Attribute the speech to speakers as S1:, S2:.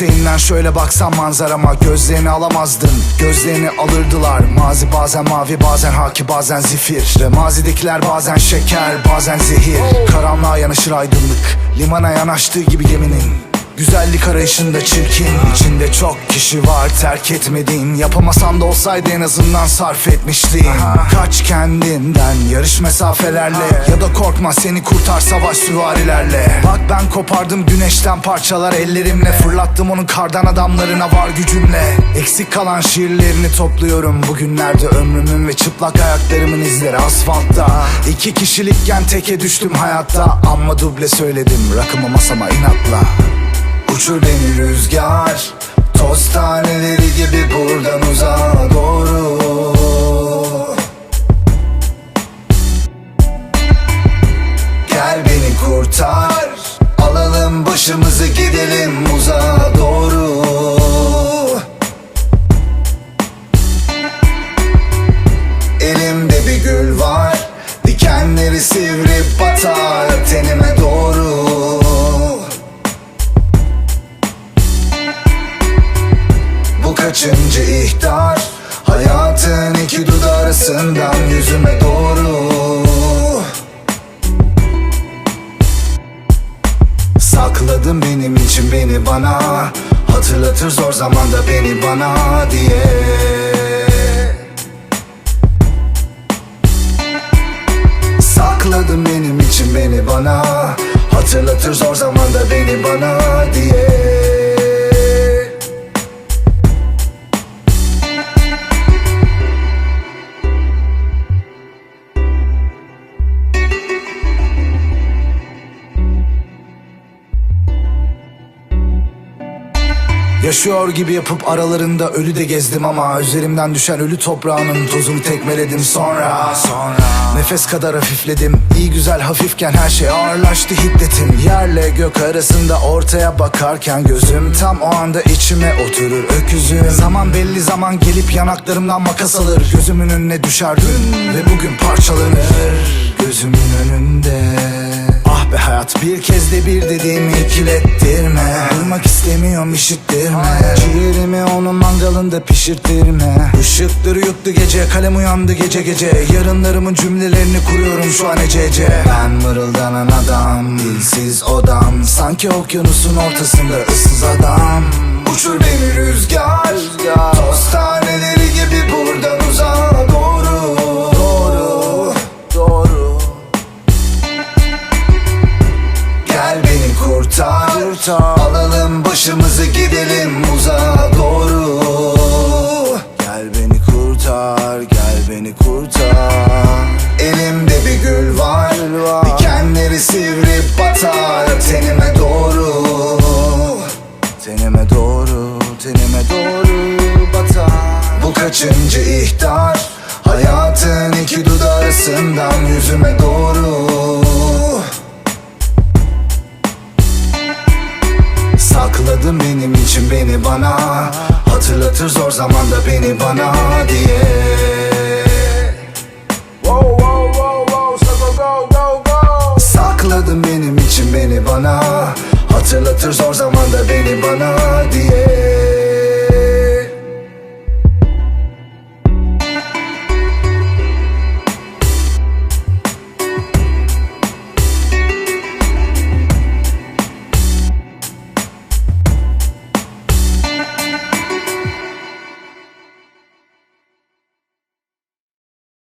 S1: Pencerenden şöyle baksan manzarama Gözlerini alamazdın. Gözlerini alırdılar Mazi bazen mavi bazen haki bazen zifir. Ve mazidekiler bazen şeker bazen zehir. Karanlığa yanaşır aydınlık Limana yanaştığı gibi geminin Güzellik arayışında çirkin İçinde çok kişi var terk etmediğin Yapamasan da olsaydı en azından sarf etmiştin. Kaç kendinden yarış mesafelerle Ya da korkma seni kurtar savaş süvarilerle. Bak ben kopardım güneşten parçalar ellerimle Fırlattım onun kardan adamlarına var gücümle. Eksik kalan şiirlerini topluyorum Bugünlerde ömrümün ve çıplak ayaklarımın izleri asfaltta. İki kişilikken teke düştüm hayatta Amma duble söyledim rakımı masama inatla Uçur beni rüzgar. Toz taneleri gibi buradan uzağa doğru. Gel beni kurtar. Alalım başımızı gidelim uzağa doğru. Elimde bir gül var. Dikenleri sivri batar tenime doğru kaçıncı ihtar? Hayatın iki dudağı yüzüme doğru. Sakladım benim için beni bana. Hatırlatır zor zamanda beni bana diye. Sakladım benim için beni bana. Hatırlatır zor zamanda beni bana Yaşıyor gibi yapıp aralarında ölü de gezdim ama Üzerimden düşen ölü toprağının tozunu tekmeledim. Sonra Sonra Nefes kadar hafifledim. İyi güzel hafifken her şey ağırlaştı hiddetim. Yerle gök arasında ortaya bakarken gözüm Tam o anda içime oturur öküzüm. Zaman belli zaman gelip yanaklarımdan makas alır. Gözümün önüne düşer dün ve bugün parçalanır Gözümün önünde hayat bir kez de bir dediğimi ikilettirme. Duymak istemiyorum işittirme. Ciğerimi onun mangalında pişirttirme Işıkları yuttu gece kalem uyandı gece gece. Yarınlarımın cümlelerini kuruyorum şu an ecece Ben mırıldanan adam dilsiz odam. Sanki okyanusun ortasında ıssız adam. Uçur beni rüzgar, Toz taneleri Alalım başımızı gidelim uzağa doğru. Gel beni kurtar Gel beni kurtar. Elimde bir gül var, Dikenleri sivri batar. Tenime doğru Tenime doğru Tenime doğru batar. Bu kaçıncı ihtar? Hayatın iki dudağı yüzüme doğru bana. Hatırlatır zor zamanda beni bana diye.
S2: Whoa, whoa, whoa, whoa, so go, go, go.
S1: Sakladım benim için beni bana. Hatırlatır zor zamanda beni bana diye